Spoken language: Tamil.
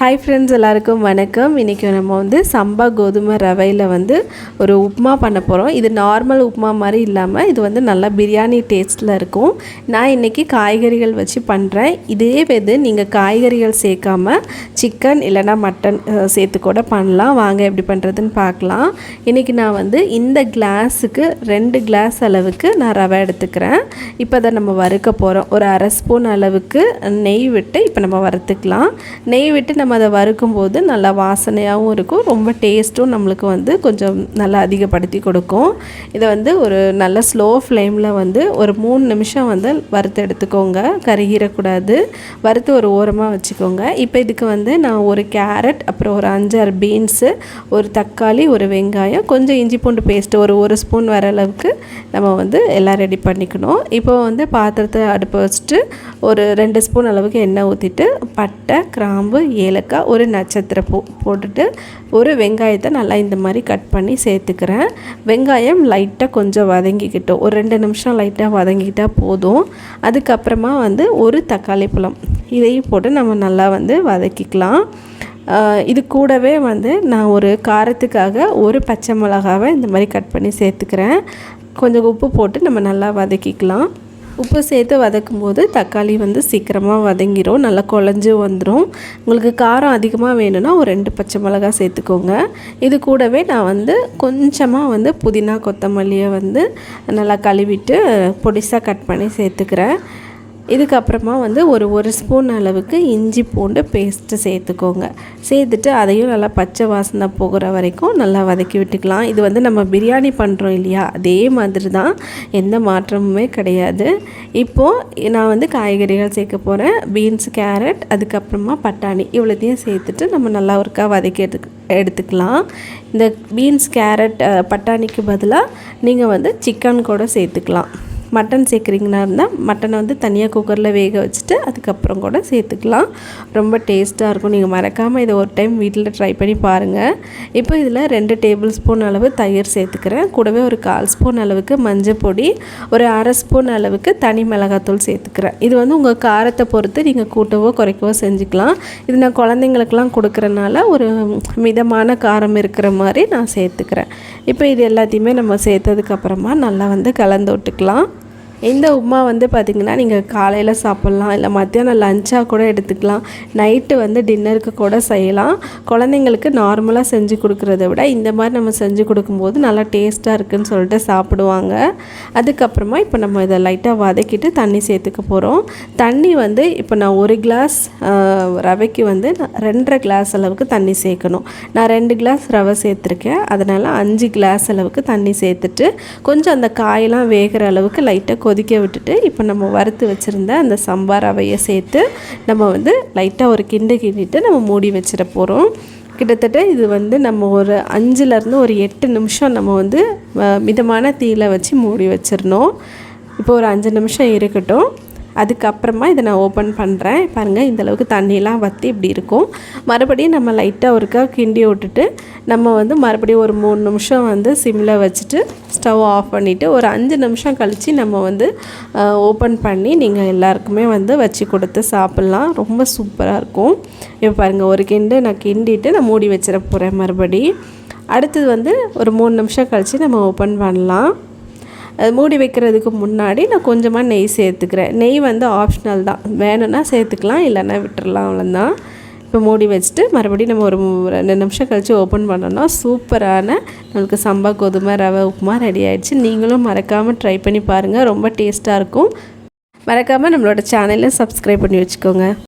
ஹாய் ஃப்ரெண்ட்ஸ் எல்லாருக்கும் வணக்கம். இன்றைக்கி நம்ம வந்து சம்பா கோதுமை ரவையில் வந்து ஒரு உப்புமா பண்ண போகிறோம் இது நார்மல் உப்புமா மாதிரி இல்லாமல் இது வந்து நல்லா பிரியாணி டேஸ்ட்டில் இருக்கும். நான் இன்றைக்கி காய்கறிகள் வச்சு பண்ணுறேன் இதே இது நீங்கள் காய்கறிகள் சேர்க்காம சிக்கன் இல்லைனா மட்டன் சேர்த்து கூட பண்ணலாம். வாங்க எப்படி பண்ணுறதுன்னு பார்க்கலாம். இன்றைக்கி நான் வந்து இந்த கிளாஸுக்கு ரெண்டு கிளாஸ் அளவுக்கு நான் ரவை எடுத்துக்கிறேன். இப்போ அதை நம்ம வறுக்க போகிறோம் ஒரு அரை ஸ்பூன் அளவுக்கு நெய் விட்டு இப்போ நம்ம வறுத்துக்கலாம். நெய் விட்டு நம்ம அதை வறுக்கும்போது நல்லா வாசனையாகவும் இருக்கும். ரொம்ப டேஸ்ட்டும் நம்மளுக்கு வந்து கொஞ்சம் நல்லா அதிகப்படுத்தி கொடுக்கும். இதை வந்து ஒரு நல்ல ஸ்லோ ஃப்ளேமில் வந்து ஒரு மூணு நிமிஷம் வந்து வறுத்து எடுத்துக்கோங்க. கருகிடக்கூடாது வறுத்து ஒரு ஓரமாக வச்சுக்கோங்க. இப்போ இதுக்கு வந்து நான் ஒரு கேரட் அப்புறம் ஒரு அஞ்சாறு பீன்ஸு ஒரு தக்காளி ஒரு வெங்காயம் கொஞ்சம் இஞ்சி பூண்டு பேஸ்ட்டு ஒரு ஒரு ஸ்பூன் வர அளவுக்கு நம்ம வந்து எல்லாம் ரெடி பண்ணிக்கணும். இப்போ வந்து பாத்திரத்தை அடுப்பு வச்சுட்டு ஒரு ரெண்டு ஸ்பூன் அளவுக்கு எண்ணெய் ஊற்றிட்டு பட்டை கிராம்பு ஏலக்காய் ஒரு நட்சத்திர பூ போட்டுட்டு ஒரு வெங்காயத்தை நல்லா இந்த மாதிரி கட் பண்ணி சேர்த்துக்கிறேன். வெங்காயம் லைட்டாக கொஞ்சம் வதங்கிக்கிட்டோம். ஒரு ரெண்டு நிமிஷம் லைட்டாக வதங்கிக்கிட்டால் போதும். அதுக்கப்புறமா வந்து ஒரு தக்காளி பழம். இதையும் போட்டு நம்ம நல்லா வந்து வதக்கிக்கலாம். இது கூடவே வந்து நான் ஒரு காரத்துக்காக ஒரு பச்சை மிளகாவை இந்த மாதிரி கட் பண்ணி சேர்த்துக்கிறேன். கொஞ்சம் உப்பு போட்டு நம்ம நல்லா வதக்கிக்கலாம். உப்பு சேர்த்து வதக்கும் போது தக்காளி வந்து சீக்கிரமாக வதங்கிடும் நல்லா குழஞ்சி வந்துடும் உங்களுக்கு காரம் அதிகமாக வேணும்னா ஒரு ரெண்டு பச்சை மிளகா சேர்த்துக்கோங்க. இது கூடவே நான் வந்து கொஞ்சமாக வந்து புதினா கொத்தமல்லியை வந்து நல்லா கழுவிட்டு பொடிசாக கட் பண்ணி சேர்த்துக்கிறேன். இதுக்கப்புறமா வந்து ஒரு ஒரு ஸ்பூன் அளவுக்கு இஞ்சி பூண்டு பேஸ்ட்டு சேர்த்துக்கோங்க. சேர்த்துட்டு அதையும் நல்லா பச்சை வாசனை போகிற வரைக்கும் நல்லா வதக்கி விட்டுக்கலாம். இது வந்து நம்ம பிரியாணி பண்ணுறோம் இல்லையா? அதே மாதிரி தான் எந்த மாற்றமுமே கிடையாது. இப்போது நான் வந்து காய்கறிகள் சேர்க்க போகிறேன் பீன்ஸ் கேரட் அதுக்கப்புறமா பட்டாணி இவ்வளோத்தையும் சேர்த்துட்டு நம்ம நல்லா ஒருக்கா வதக்கி எடுத்து எடுத்துக்கலாம். இந்த பீன்ஸ் கேரட் பட்டாணிக்கு பதிலாக நீங்கள் வந்து சிக்கன் கூட சேர்த்துக்கலாம். மட்டன் சேர்க்குறீங்கன்னா இருந்தால் மட்டனை வந்து தனியாக குக்கரில் வேக வச்சுட்டு அதுக்கப்புறம் கூட சேர்த்துக்கலாம். ரொம்ப டேஸ்ட்டாக இருக்கும். நீங்கள் மறக்காமல் இதை ஒரு டைம் வீட்டில் ட்ரை பண்ணி பாருங்கள் இப்போ இதில் ரெண்டு டேபிள் ஸ்பூன் அளவு தயிர் சேர்த்துக்கிறேன். கூடவே ஒரு கால் ஸ்பூன் அளவுக்கு மஞ்சள் பொடி ஒரு அரை ஸ்பூன் அளவுக்கு தனி மிளகாத்தூள் சேர்த்துக்கிறேன். இது வந்து உங்கள் காரத்தை பொறுத்து நீங்கள் கூட்டவோ குறைக்கவோ செஞ்சுக்கலாம். இது நான் குழந்தைங்களுக்கெல்லாம் கொடுக்குறனால ஒரு மிதமான காரம் இருக்கிற மாதிரி நான் சேர்த்துக்கிறேன். இப்போ இது எல்லாத்தையுமே நம்ம சேர்த்ததுக்கப்புறமா நல்லா வந்து கலந்து விட்டுக்கலாம். இந்த உப்புமா வந்து பார்த்திங்கன்னா நீங்கள் காலையில் சாப்பிட்லாம் இல்லை மத்தியானம் லஞ்சாக கூட எடுத்துக்கலாம். நைட்டு வந்து டின்னருக்கு கூட செய்யலாம். குழந்தைங்களுக்கு நார்மலாக செஞ்சு கொடுக்குறத விட இந்த மாதிரி நம்ம செஞ்சு கொடுக்கும்போது நல்லா டேஸ்ட்டாக இருக்குதுன்னு சொல்லிட்டு சாப்பிடுவாங்க. அதுக்கப்புறமா இப்போ நம்ம இதை லைட்டாக வதக்கிட்டு தண்ணி சேர்த்துக்க போகிறோம் தண்ணி வந்து இப்போ நான் ஒரு கிளாஸ் ரவைக்கு வந்து ரெண்டரை கிளாஸ் அளவுக்கு தண்ணி சேர்க்கணும். நான் ரெண்டு கிளாஸ் ரவை சேர்த்துருக்கேன். அதனால் அஞ்சு கிளாஸ் அளவுக்கு தண்ணி சேர்த்துட்டு கொஞ்சம் அந்த காயெல்லாம் வேகிற அளவுக்கு லைட்டாக கொதிக்க விட்டுட்டு இப்போ நம்ம வறுத்து வச்சுருந்த அந்த சம்பா ரவையை சேர்த்து நம்ம வந்து லைட்டாக ஒரு கிண்டு கிண்டிட்டு நம்ம மூடி வச்சிட போகிறோம் கிட்டத்தட்ட இது வந்து நம்ம ஒரு அஞ்சுலேருந்து ஒரு எட்டு நிமிஷம் நம்ம வந்து மிதமான தீயில் வச்சு மூடி வச்சிடணும். இப்போ ஒரு அஞ்சு நிமிஷம் இருக்கட்டும். அதுக்கப்புறமா இதை நான் ஓப்பன் பண்ணுறேன் பாருங்கள் இந்தளவுக்கு தண்ணியெலாம் வற்றி இப்படி இருக்கும். மறுபடியும் நம்ம லைட்டாக ஒருக்கா கிண்டி விட்டுட்டு நம்ம வந்து மறுபடியும் ஒரு மூணு நிமிஷம் வந்து சிம்மில் வச்சுட்டு ஸ்டவ் ஆஃப் பண்ணிவிட்டு ஒரு அஞ்சு நிமிஷம் கழித்து நம்ம வந்து ஓப்பன் பண்ணி நீங்கள் எல்லாருக்குமே வந்து வச்சு கொடுத்து சாப்பிட்லாம். ரொம்ப சூப்பராக இருக்கும். இப்போ பாருங்கள் ஒரு கிண்டு நான் கிண்டிட்டு நான் மூடி வச்சிட போகிறேன் மறுபடி. அடுத்தது வந்து ஒரு மூணு நிமிஷம் கழித்து நம்ம ஓப்பன் பண்ணலாம். அது மூடி வைக்கிறதுக்கு முன்னாடி நான் கொஞ்சமாக நெய் சேர்த்துக்கிறேன். நெய் வந்து ஆப்ஷனல் தான். வேணும்னா சேர்த்துக்கலாம் இல்லைன்னா விட்டுறலாம் அவ்வளோதான் இப்போ மூடி வச்சுட்டு மறுபடியும் நம்ம ஒரு ரெண்டு நிமிஷம் கழித்து ஓப்பன் பண்ணோம்னா சூப்பரான நம்மளுக்கு சம்பா கோதுமை ரவை உப்புமா ரெடி ஆகிடுச்சு நீங்களும் மறக்காமல் ட்ரை பண்ணி பாருங்கள் ரொம்ப டேஸ்ட்டாக இருக்கும். மறக்காமல் நம்மளோட சேனலில் சப்ஸ்கிரைப் பண்ணி வச்சுக்கோங்க.